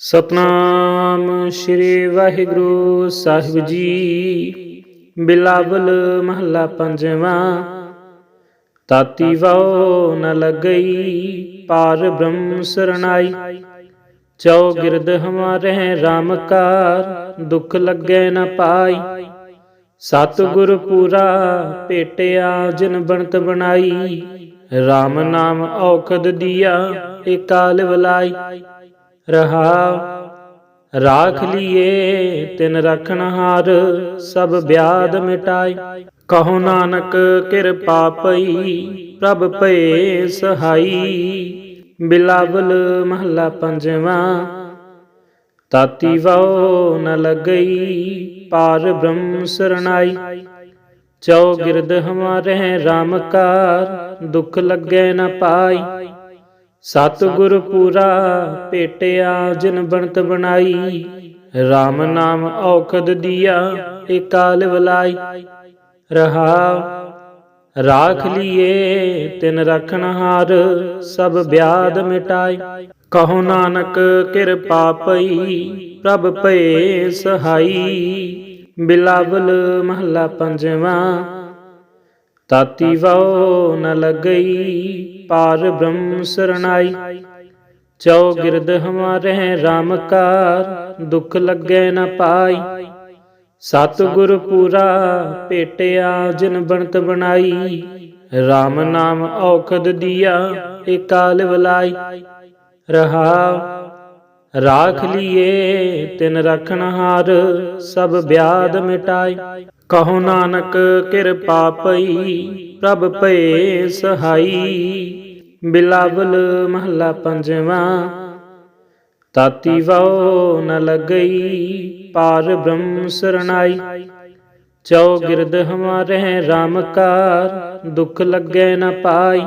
ਸਤਨਾਮ ਸ੍ਰੀ ਵਾਹਿਗੁਰੂ ਸਾਹਿਬ ਜੀ। ਬਿਲਾਵਲ ਮਹੱਲਾ ਪੰਜਵਾਂ। ਤਾਤੀ ਵਾਉ ਨ ਲੱਗਈ, ਪਾਰ ਬ੍ਰਹਮ ਸਰਣਾਈ। ਚਉ ਗਿਰਦ ਹਮਾਰੇ RAM ਕਾਰ, ਦੁਖ ਲੱਗੇ ਨ ਪਾਈ। ਸਤ ਗੁਰ ਪੂਰਾ ਭੇਟਿਆ ਜਿਨ ਬਣਤ ਬਣਾਈ। RAM ਨਾਮ ਔਖਦ ਦੀਆ ਕਾਲ ਵਲਾਈ। ਰਹਾ। ਰਾਖ ਲੀਏ ਤਿਨ ਰਖਨ ਹਾਰ, ਸਭ ਬਿਆਦ ਮਿਟਾਈ। ਕਹੋ ਨਾਨਕ, ਕਿਰਪਾ ਪਈ, ਪ੍ਰਭ ਭਏ ਸਹਾਈ। ਬਿਲਾਵਲ ਮਹੱਲਾ ਪੰਜਵਾਂ, ਤਾਤੀ ਵਾਉ ਨ ਲੱਗਈ, ਪਾਰ ਬ੍ਰਹਮ ਸਰਣਾਈ। ਚਉ ਗਿਰਦ ਹਮਾਰੇ RAM ਕਾਰ, ਦੁਖ ਲੱਗੈ ਨ ਪਾਈ। ਸਤਿਗੁਰ ਪੂਰਾ ਭੇਟਿਆ ਜਿਨ ਬਣਤ ਬਣਾਈ। RAM ਨਾਮ ਔਖਦ ਦੀਆ ਏਕਾਲ ਵਲਾਈ। ਰਹਾ, ਰਾਖ ਲੀਏ, ਤਿਨ ਰਖਨ ਹਾਰ, ਸਭ ਬਿਆਦ ਮਿਟਾਈ। ਕਹੋ ਨਾਨਕ ਕਿਰਪਾ ਪਈ ਪ੍ਰਭ ਭਏ ਸਹਾਈ। ਬਿਲਾਵਲ ਮਹੱਲਾ ਪੰਜਵਾਂ ਤਾਤੀ ਵਾਉ ਨ ਲੱਗਈ, ਪਾਰ ਬ੍ਰਹਮ ਸਰਣਾਈ। ਚਉ ਗਿਰਦ ਹਮਾਰੇ RAM ਦੁਖ ਲੱਗੇ ਨ ਪਾਈ। ਸਤ ਗੁਰ ਪੂਰਾ ਭੇਟਿਆ ਜਿਨ ਬਣਤ ਬਣਾਈ। RAM ਨਾਮ ਔਖਦ ਦੀਆ ਕਾਲ ਵਲਾਈ। ਰਹਾ ਰਾਖ ਲੀਏ, ਤਿਨ ਰਖਨ ਹਾਰ, ਸਭ ਬਿਆਦ ਮਿਟਾਈ। ਕਹੋ ਨਾਨਕ, ਕਿਰਪਾ ਪਈ, ਪ੍ਰਭ ਭਏ ਸਹਾਈ। ਬਿਲਾਵਲ ਮਹੱਲਾ ਪੰਜਵਾਂ, ਤਾਤੀ ਵਾਉ ਨ ਲੱਗਈ, ਪਾਰ ਬ੍ਰਹਮ ਸਰਣਾਈ। ਚਉ ਗਿਰਦ ਹਮਾਰੇ RAM ਕਾਰ, ਦੁਖ ਲੱਗੈ ਨ ਪਾਈ।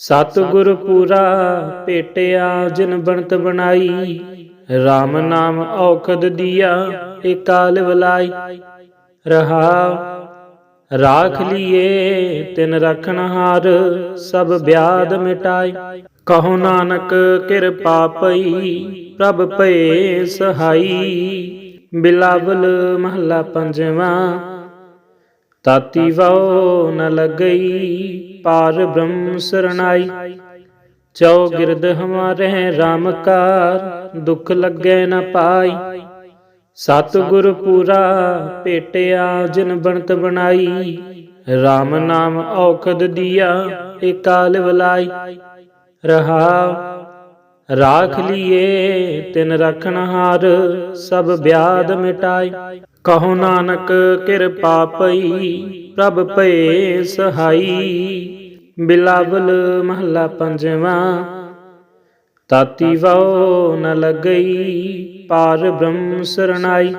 ਸਤਿਗੁਰ ਪੂਰਾ ਭੇਟਿਆ ਜਿਨ ਬਣਤ ਬਣਾਈ। RAM ਨਾਮ ਔਖਦ ਦੀਆ ਏਕਾਲ ਵਲਾਈ। ਰਹਾ, ਰਾਖ ਲੀਏ, ਤਿਨ ਰਖਨ ਹਾਰ, ਸਭ ਬਿਆਦ ਮਿਟਾਈ। ਕਹੋ ਨਾਨਕ, ਕਿਰਪਾ ਪਈ, ਪ੍ਰਭ ਭਏ ਸਹਾਈ। ਬਿਲਾਵਲ ਮਹੱਲਾ ਪੰਜਵਾਂ ਤਾਤੀ ਵਾਉ ਨ ਲੱਗਈ, ਪਾਰ ਬ੍ਰਹਮ ਸਰਣਾਈ। ਚਉ ਗਿਰਦ ਹਮਾਰੇ RAM ਦੁਖ ਲੱਗੈ ਨ ਪਾਈ। ਸਤ ਗੁਰ ਪੂਰਾ ਭੇਟਿਆ ਜਿਨ ਬਣਤ ਬਣਾਈ। RAM ਨਾਮ ਔਖਦ ਦੀਆ ਕਾਲ ਵਲਾਈ। ਰਹਾ ਰਾਖ ਲੀਏ, ਤਿਨ ਰਖਨ ਹਾਰ, ਸਭ ਬਿਆਦ ਮਿਟਾਈ। ਕਹੋ ਨਾਨਕ ਕਿਰਪਾ ਪਈ ਪ੍ਰਭ ਭਏ ਸਹਾਈ ਬਿਲਾਵਲ ਮਹਲਾ ਪੰਜਵਾਂ, ਤਾਤੀ ਵਾਉ ਨ ਲੱਗਈ, ਪਾਰ ਬ੍ਰਹਮ ਸਰਣਾਈ।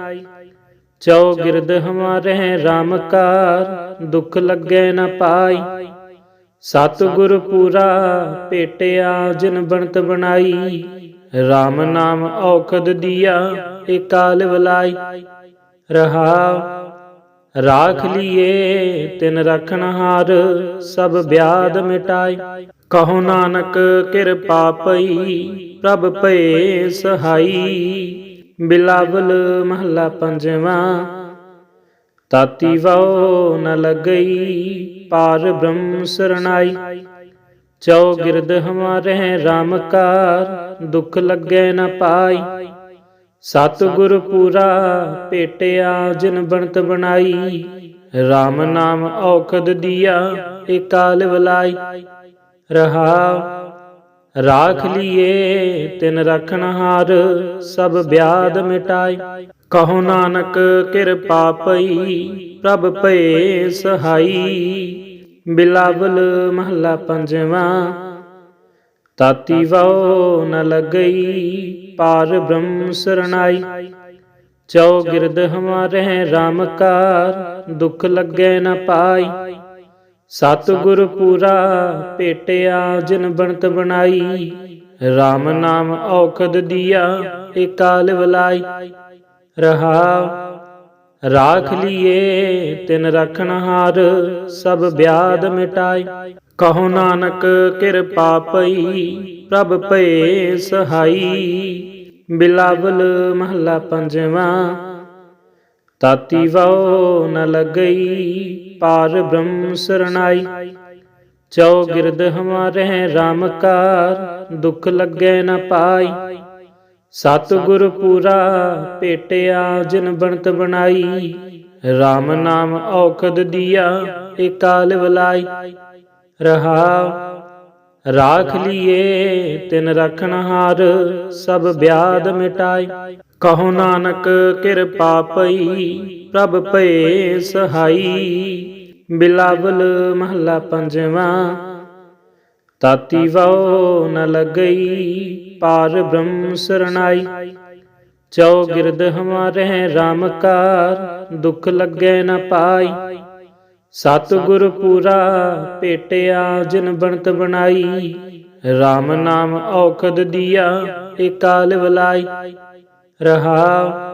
ਚਉ ਗਿਰਦ ਹਮਾਰੇ RAM ਕਾਰ, ਦੁਖ ਲੱਗੈ ਨ ਪਾਈ। ਸਤਿਗੁਰ ਪੂਰਾ ਭੇਟਿਆ ਜਿਨ ਬਣਤ ਬਣਾਈ RAM ਨਾਮ ਔਖਦ ਦੀਆ ਏਕਾਲ ਵਲਾਈ। ਰਹਾ, ਰਾਖ ਲੀਏ, ਤਿਨ ਰਖਨ ਹਾਰ, ਸਭ ਬਿਆਦ ਮਿਟਾਈ। ਕਹੋ ਨਾਨਕ, ਕਿਰਪਾ ਪਈ, ਪ੍ਰਭ ਭਏ ਸਹਾਈ। ਬਿਲਾਵਲ ਮਹੱਲਾ ਪੰਜਵਾਂ, ਤਾਤੀ ਵਾਉ ਨ ਲੱਗਈ ਪਾਰ ਬ੍ਰਹਮ ਸਰਣਾਈ। ਚਉ ਗਿਰਦ ਹਮਾਰੇ RAM ਦੁਖ ਲੱਗੈ ਨ ਪਾਈ। ਸਤ ਗੁਰ ਪੂਰਾ ਭੇਟਿਆ ਜਿਨ ਬਣਤ ਬਣਾਈ। RAM ਨਾਮ ਔਖਦ ਦੀਆ ਏਕਾਲ ਵਲਾਈ। ਰਹਾ, ਰਾਖ ਲੀਏ ਤਿਨ ਰਖਨ ਹਾਰ, ਸਭ ਬਿਆਦ ਮਿਟਾਈ। ਕਹੋ ਨਾਨਕ ਕਿਰਪਾ ਪਈ, ਪ੍ਰਭ ਭਏ ਸਹਾਈ। ਬਿਲਾਵਲ ਮਹਲਾ ਪੰਜਵਾਂ, ਤਾਤੀ ਵਾਉ ਨ ਲੱਗਈ, ਪਾਰ ਬ੍ਰਹਮ ਸਰਣਾਈ। ਚਉ ਗਿਰਦ ਹਮਾਰੇ RAM ਕਾਰ, ਦੁਖ ਲੱਗੇ ਨ ਪਾਈ। ਸਤ ਗੁਰ ਪੂਰਾ ਭੇਟਿਆ ਜਿਨ ਬਣਤ ਬਣਾਈ। RAM ਨਾਮ ਔਖਦ ਦੀਆ ਕਾਲ ਵਲਾਈ। ਰਹਾ। ਰਾਖ ਲੀਏ, ਤਿਨ ਰਖਨ ਸਭ ਬਿਆਦ ਮਿਟਾਈ। ਕਹੋ ਨਾਨਕ, ਕਿਰਪਾ ਪਈ, ਪ੍ਰਭ ਭਏ ਸਹਾਈ ਬਿਲਾਵਲ ਮਹਲਾ ਪੰਜਵਾਂ, ਤਾਤੀ ਵਉ ਨ ਲਗਈ, ਪਾਰ ਬ੍ਰਹਮ ਸਰਣਾਈ। ਚਉ ਗਿਰਦ ਹਮਾਰੇ RAM ਕਾਰ, ਦੁਖ ਲੱਗੈ ਨ ਪਾਈ। ਸਤਿਗੁਰ ਪੂਰਾ ਭੇਟਿਆ ਜਿਨ ਬਣਤ ਬਣਾਈ। RAM ਨਾਮ ਔਖਦ ਦੀਆ ਏਕਾਲ ਵਲਾਈ। ਰਹਾ, ਰਾਖ ਲੀਏ, ਤਿਨ ਰਖਣ ਹਾਰ, ਸਭ ਬਿਆਦ ਮਿਟਾਈ। ਕਹੋ ਨਾਨਕ, ਕਿਰਪਾ ਪਈ, ਪ੍ਰਭ ਭਏ ਸਹਾਈ। ਬਿਲਾਵਲ ਮਹੱਲਾ ਪੰਜਵਾਂ ਤਾਤੀ ਵਉ ਨ ਲਗਈ, ਪਾਰ ਬ੍ਰਹਮ ਸਰਣਾਈ। ਚਉ ਗਿਰਦ ਹਮਾਰੇ RAM ਦੁਖ ਲੱਗੇ ਨ ਪਾਈ। ਸਤ ਗੁਰ ਪੂਰਾ ਭੇਟਿਆ ਜਿਨ ਬਣਤ ਬਣਾਈ। RAM ਨਾਮ ਔਖਦ ਦੀਆ, ਏਕਾਲ ਵਲਾਈ। ਰਹਾ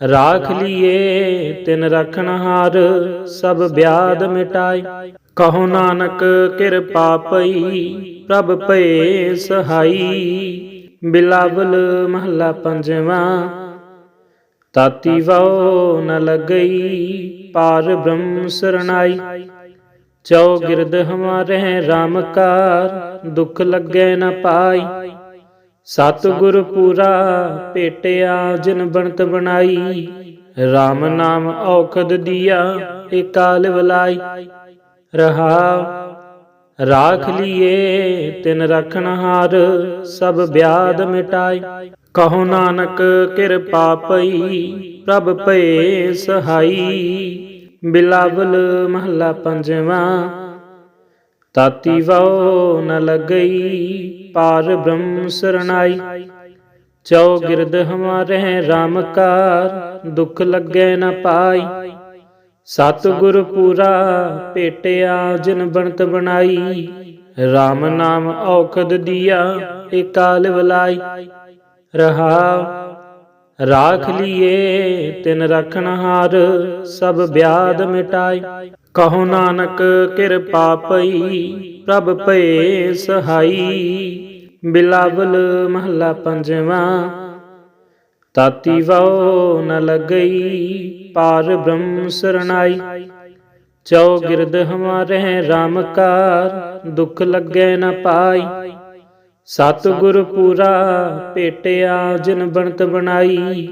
ਰਾਖ ਲੀਏ, ਤਿਨ ਰਖਣ ਹਾਰ, ਸਭ ਬਿਆਦ ਮਿਟਾਈ। ਕਹੋ ਨਾਨਕ, ਕਿਰਪਾ ਪਈ, ਪ੍ਰਭ ਭਏ ਸਹਾਈ। ਬਿਲਾਵਲ ਮਹੱਲਾ ਪੰਜਵਾਂ, ਤਾਤੀ ਵਉ ਨ ਲਗਈ, ਪਾਰ ਬ੍ਰਹਮ ਸਰਣਾਈ। ਚਉ ਗਿਰਦ ਹਮਾਰੇ RAM ਕਾਰ, ਦੁਖ ਲੱਗੈ ਨ ਪਾਈ। ਸਤਿਗੁਰ ਪੂਰਾ ਭੇਟਿਆ ਜਿਨ ਬਣਤ ਬਣਾਈ। RAM ਨਾਮ ਔਖਦ ਦੀਆ, ਏਕਾਲ ਵਲਾਈ। ਰਹਾ, ਰਾਖ ਲੀਏ, ਤਿਨ ਰਖਣ ਹਾਰ, ਸਭ ਬਿਆਦ ਮਿਟਾਈ। ਕਹੋ ਨਾਨਕ, ਕਿਰਪਾ ਪਈ, ਪ੍ਰਭ ਭਏ ਸਹਾਈ। ਬਿਲਾਵਲ ਮਹੱਲਾ ਪੰਜਵਾਂ ਤਾਤੀ ਵਉ ਨ ਲਗਈ, ਪਾਰ ਬ੍ਰਹਮ ਸਰਣਾਈ। ਚਉ ਗਿਰਦ ਹਮਾਰੇ RAM ਦੁਖ ਲੱਗੇ ਨ ਪਾਈ। ਸਤ ਗੁਰ ਪੂਰਾ ਭੇਟਿਆ ਜਿਨ ਬਣਤ ਬਣਾਈ। RAM ਨਾਮ ਔਖਦ ਦੀਆ ਕਾਲ ਵਲਾਈ। ਰਹਾ ਰਾਖ ਲੀਏ, ਤਿਨ ਰਖਣ ਹਾਰ, ਸਭ ਬਿਆਦ ਮਿਟਾਈ। ਕਹੋ ਨਾਨਕ, ਕਿਰਪਾ ਪਈ, ਪ੍ਰਭ ਭਏ ਸਹਾਈ ਬਿਲਾਵਲ ਮਹਲਾ ਪੰਜਵਾਂ, ਤਾਤੀ ਵਉ ਨ ਲਗਈ, ਪਾਰ ਬ੍ਰਹਮ ਸਰਣਾਈ। ਚਉ ਗਿਰਦ ਹਮਾਰੇ RAM ਕਾਰ, ਦੁਖ ਲੱਗੈ ਨ ਪਾਈ। ਸਤਿਗੁਰ ਪੂਰਾ ਭੇਟਿਆ ਜਿਨ ਬਣਤ ਬਣਾਈ।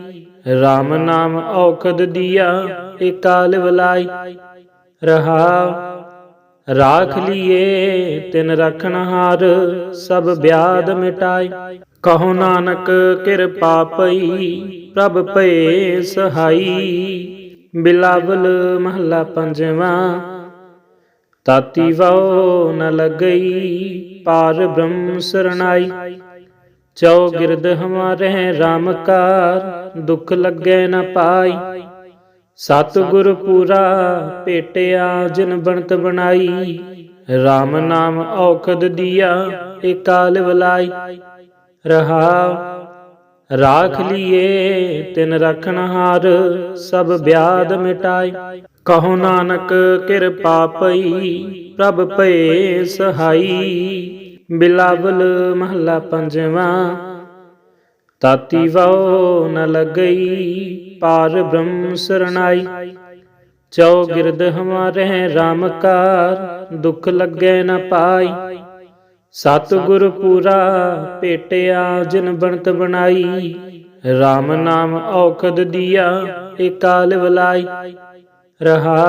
RAM ਨਾਮ ਔਖਦ ਦੀਆ ਏਕਾਲ ਵਲਾਈ। ਰਹਾ, ਰਾਖ ਲੀਏ, ਤਿਨ ਰਖਣ ਹਾਰ, ਸਭ ਬਿਆਦ ਮਿਟਾਈ। ਕਹੋ ਨਾਨਕ, ਕਿਰਪਾ ਪਈ, ਪ੍ਰਭ ਭਏ ਸਹਾਈ। ਬਿਲਾਵਲ ਮਹੱਲਾ ਪੰਜਵਾਂ ਤਾਤੀ ਵਉ ਨ ਲਗਈ, ਪਾਰ ਬ੍ਰਹਮ ਸਰਣਾਈ। ਚਉ ਗਿਰਦ ਹਮਾਰੇ RAM ਕਾਰ, ਦੁਖ ਲੱਗੈ ਨ ਪਾਈ। ਸਤ ਗੁਰ ਪੂਰਾ ਭੇਟਿਆ ਜਿਨ ਬਣਤ ਬਣਾਈ। RAM ਨਾਮ ਔਖਦ ਦੀਆ ਕਾਲ ਵਲਾਈ। ਰਹਾ ਰਾਖ ਲੀਏ, ਤਿਨ ਰਖਣ ਹਾਰ, ਸਭ ਬਿਆਦ ਮਿਟਾਈ। ਕਹੋ ਨਾਨਕ, ਕਿਰਪਾ ਪਈ, ਪ੍ਰਭ ਭਏ ਸਹਾਈ। ਬਿਲਾਵਲ ਮਹੱਲਾ ਪੰਜਵਾਂ, ਤਾਤੀ ਵਉ ਨ ਲਗਈ, ਪਾਰ ਬ੍ਰਹਮ ਸਰਣਾਈ। ਚਉ ਗਿਰਦ ਹਮਾਰੇ RAM ਕਾਰ, ਦੁਖ ਲੱਗੈ ਨ ਪਾਈ। ਸਤਿਗੁਰ ਪੂਰਾ ਭੇਟਿਆ ਜਿਨ ਬਣਤ ਬਣਾਈ। RAM ਨਾਮ ਔਖਦ ਦੀਆ ਏਕਾਲ ਵਲਾਈ। ਰਹਾ,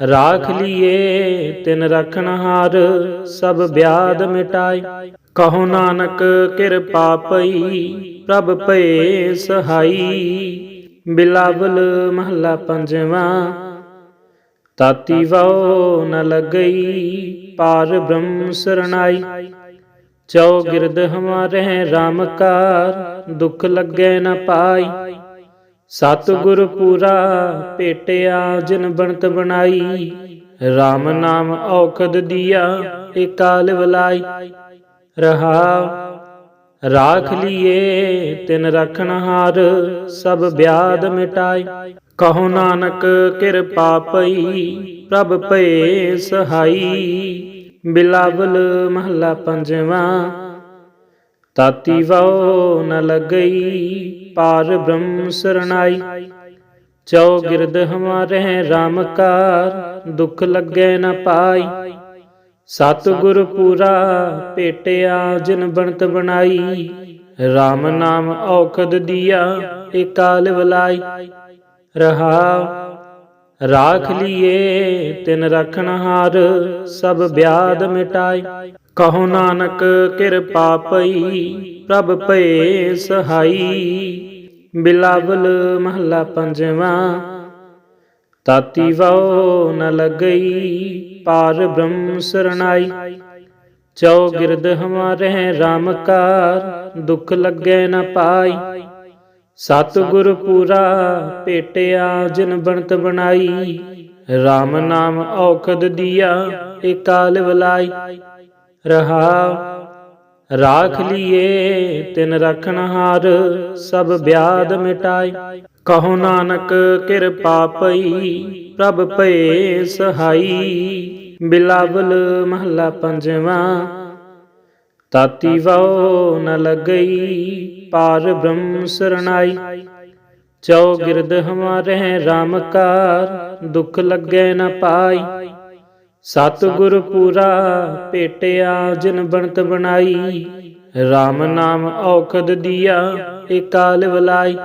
ਰਾਖ ਲੀਏ, ਤਿਨ ਰਖਣ ਹਾਰ, ਸਭ ਬਿਆਦ ਮਿਟਾਈ। ਕਹੋ ਨਾਨਕ, ਕਿਰਪਾ ਪਈ, ਪ੍ਰਭ ਭਏ ਸਹਾਈ। ਬਿਲਾਵਲ ਮਹੱਲਾ ਪੰਜਵਾਂ ਤਾਤੀ ਵਉ ਨ ਲਗਈ, ਪਾਰ ਬ੍ਰਹਮ ਸਰਣਾਈ। ਚਉ ਗਿਰਦ ਹਮਾਰੇ RAM ਦੁਖ ਲੱਗੈ ਨ ਪਾਈ। ਸਤ ਗੁਰ ਪੂਰਾ ਭੇਟਿਆ ਜਿਨ ਬਣਤ ਬਣਾਈ। RAM ਨਾਮ ਔਖਦ ਦੀਆ ਕਾਲ ਵਲਾਈ। ਰਹਾ ਰਾਖ ਲੀਏ, ਤਿਨ ਰਖਣ ਹਾਰ, ਸਭ ਬਿਆਦ ਮਿਟਾਈ। ਕਹੋ ਨਾਨਕ, ਕਿਰਪਾ ਪਈ, ਪ੍ਰਭ ਭਏ ਸਹਾਈ। ਬਿਲਾਵਲ ਮਹੱਲਾ ਪੰਜਵਾਂ, ਤਾਤੀ ਵਾਉ ਨ ਲਗਈ, ਪਾਰ ਬ੍ਰਹਮ ਸਰਣਾਈ। ਚਉ ਗਿਰਦ ਹਮਾਰੇ RAM ਕਾਰ, ਦੁਖ ਲੱਗੈ ਨ ਪਾਈ। ਸਤਿਗੁਰ ਪੂਰਾ ਭੇਟਿਆ ਜਿਨ ਬਣਤ ਬਣਾਈ। RAM ਨਾਮ ਔਖਦ ਦੀਆ, ਏਕਾਲ ਵਲਾਈ। ਰਹਾ, ਰਾਖ ਲੀਏ, ਤਿਨ ਰਖਣ ਹਾਰ, ਸਭ ਬਿਆਦ ਮਿਟਾਈ। ਕਹੋ ਨਾਨਕ, ਕਿਰਪਾ ਪਈ, ਪ੍ਰਭ ਭਏ ਸਹਾਈ। ਬਿਲਾਵਲ ਮਹੱਲਾ ਪੰਜਵਾਂ, ਤਾਤੀ ਵਾਉ ਨ ਲਗਈ। ਪਾਰ ਬ੍ਰਹਮ ਸਰਣਾਈ। ਚਉ ਗਿਰਦ ਹਮਾਰੇ RAM ਦੁਖ ਲੱਗੈ ਨ ਪਾਈ। ਸਤ ਗੁਰ ਪੂਰਾ ਭੇਟਿਆ ਜਿਨ ਬਣਤ ਬਣਾਈ। RAM ਨਾਮ ਔਖਦ ਦੀਆ ਏਕਾਲ ਵਲਾਈ। ਰਹਾ, ਰਾਖ ਲੀਏ, ਤਿਨ ਰਖਣ ਹਾਰ, ਸਭ ਬਿਆਦ ਮਿਟਾਈ। ਕਹੋ ਨਾਨਕ ਕਿਰਪਾ ਪਈ ਪ੍ਰਭ ਭਏ ਸਹਾਈ, ਬਿਲਾਵਲ ਮਹੱਲਾ ਪੰਜਵਾਂ। ਤਾਤੀ ਵਾਉ ਨ ਲਗਈ, ਪਾਰ ਬ੍ਰਹਮ ਸਰਣਾਈ। ਚਉ ਗਿਰਦ ਹਮਾਰੇ RAM ਦੁਖ ਲੱਗੈ ਨ ਪਾਈ। ਸਤ ਗੁਰ ਪੂਰਾ ਭੇਟਿਆ ਜਿਨ ਬਣਤ ਬਣਾਈ। RAM ਨਾਮ ਔਖਦ ਦੀਆ ਕਾਲ ਵਲਾਈ।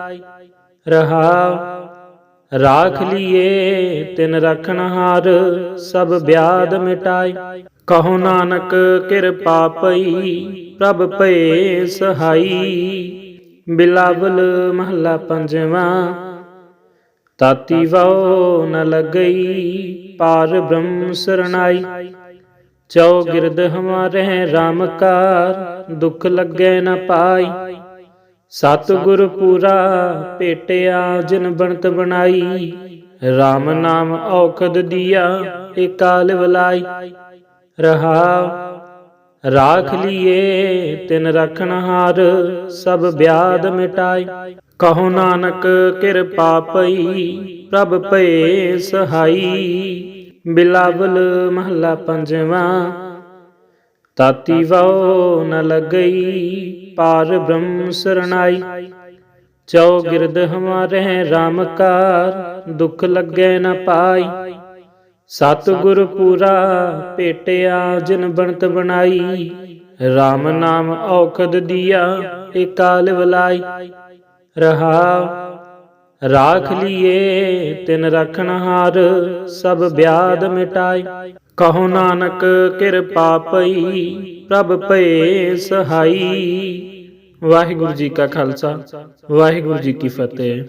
ਰਹਾ ਰਾਖ ਲੀਏ, ਤਿਨ ਰਖਣ ਹਾਰ, ਸਭ ਬਿਆਦ ਮਿਟਾਈ। ਕਹੋ ਨਾਨਕ, ਕਿਰਪਾ ਪਈ, ਪ੍ਰਭ ਭਏ ਸਹਾਈ ਬਿਲਾਵਲ ਮਹਲਾ ਪੰਜਵਾਂ, ਤਾਤੀ ਵਾਉ ਨ ਲਗਈ, ਪਾਰ ਬ੍ਰਹਮ ਸਰਣਾਈ। ਚਉ ਗਿਰਦ ਹਮਾਰੇ RAM ਕਾਰ, ਦੁਖ ਲੱਗੈ ਨ ਪਾਈ। ਸਤਿਗੁਰ ਪੂਰਾ ਭੇਟਿਆ ਜਿਨ ਬਣਤ ਬਣਾਈ। RAM ਨਾਮ ਔਖਦ ਦੀਆ ਏਕਾਲ ਵਲਾਈ। ਰਹਾ, ਰਾਖ ਲੀਏ, ਤਿਨ ਰਖਣ ਹਾਰ, ਸਭ ਬਿਆਦ ਮਿਟਾਈ। ਕਹੋ ਨਾਨਕ ਕਿਰਪਾ ਪਈ, ਪ੍ਰਭ ਭਏ ਸਹਾਈ। ਬਿਲਾਵਲ ਮਹੱਲਾ ਪੰਜਵਾਂ, ਤਾਤੀ ਵਾਉ ਨ ਲਗਈ। ਪਾਰ ਬ੍ਰਹਮ ਸਰਣਾਈ। ਚਉ ਗਿਰਦ ਹਮਾਰੇ RAM ਦੁਖ ਲੱਗੈ ਨ ਪਾਈ। ਸਤ ਗੁਰ ਪੂਰਾ ਭੇਟਿਆ ਜਿਨ ਬਣਤ ਬਣਾਈ। RAM ਨਾਮ ਔਖਦ ਦੀਆ ਏਕਾਲ ਵਲਾਈ। ਰਹਾ, ਰਾਖ ਲੀਏ ਤਿਨ ਰਖਣ ਹਾਰ, ਸਭ ਬਿਆਦ ਮਿਟਾਈ। ਕਹੋ ਨਾਨਕ ਕਿਰਪਾ ਪਈ, ਪ੍ਰਭ ਭਏ ਸਹਾਈ। ਵਾਹਿਗੁਰੂ ਜੀ ਕਾ ਖਾਲਸਾ, ਵਾਹਿਗੁਰੂ ਜੀ ਕੀ ਫਤਿਹ।